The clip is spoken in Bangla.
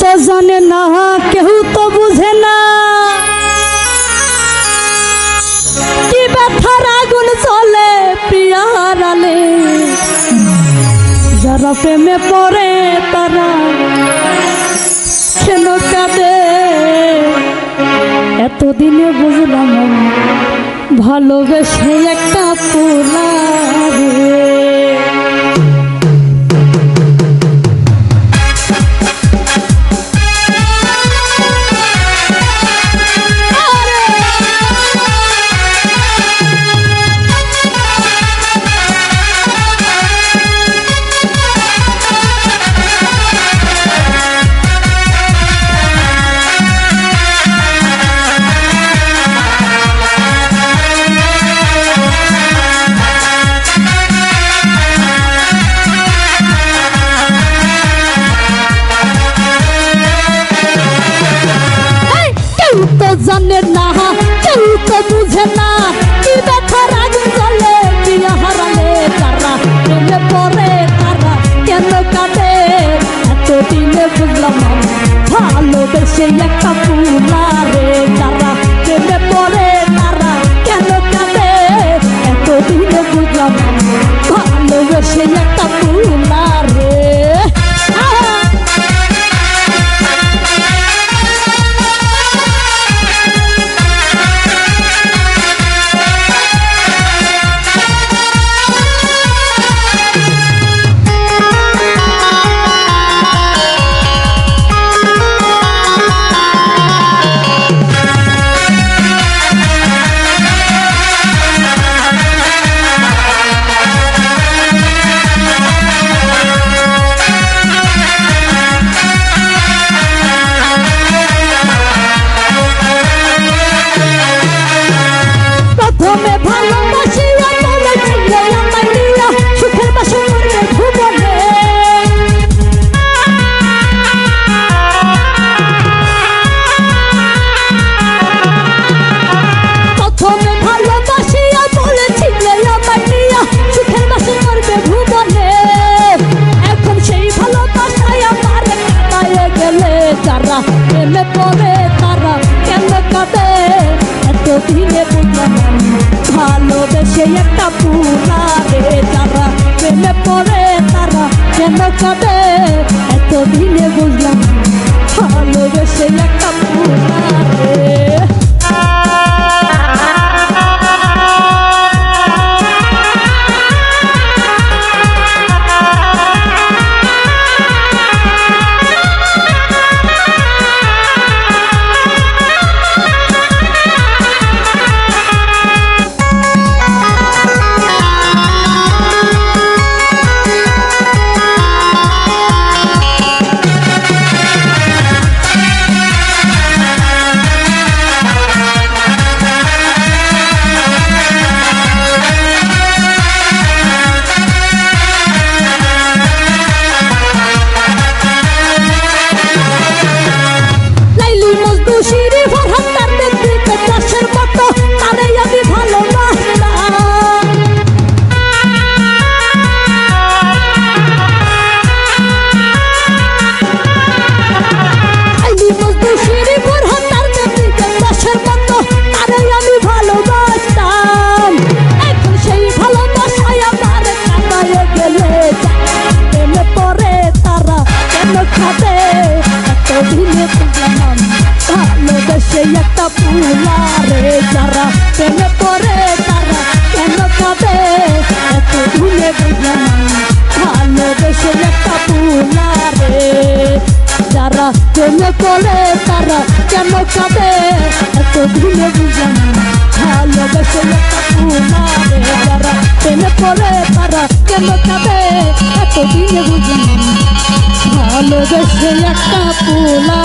তো জানে না কেউ তো বুঝে না। কি ব্যথার আগুন চলে পিয়ারালে যারা প্রেমে পড়ে তারা কেন কাঁদে? এতদিনে বুঝলাম ভালোবেসে একটা পোলা রে। ya kapula ছিলে ভালোবেসে একটা পুরা রে তারা প্রেমে পড়ে তারা কেন কাঁদে? জন্য কোলে তারা কেন কাঁদে এত ভুলে বুঝে না ভালোবেসে মারে তারা প্রেমে পড়ে তারা কেন কাঁদে এত দিনে বুঝে না ভালোবেসে একটা পোলা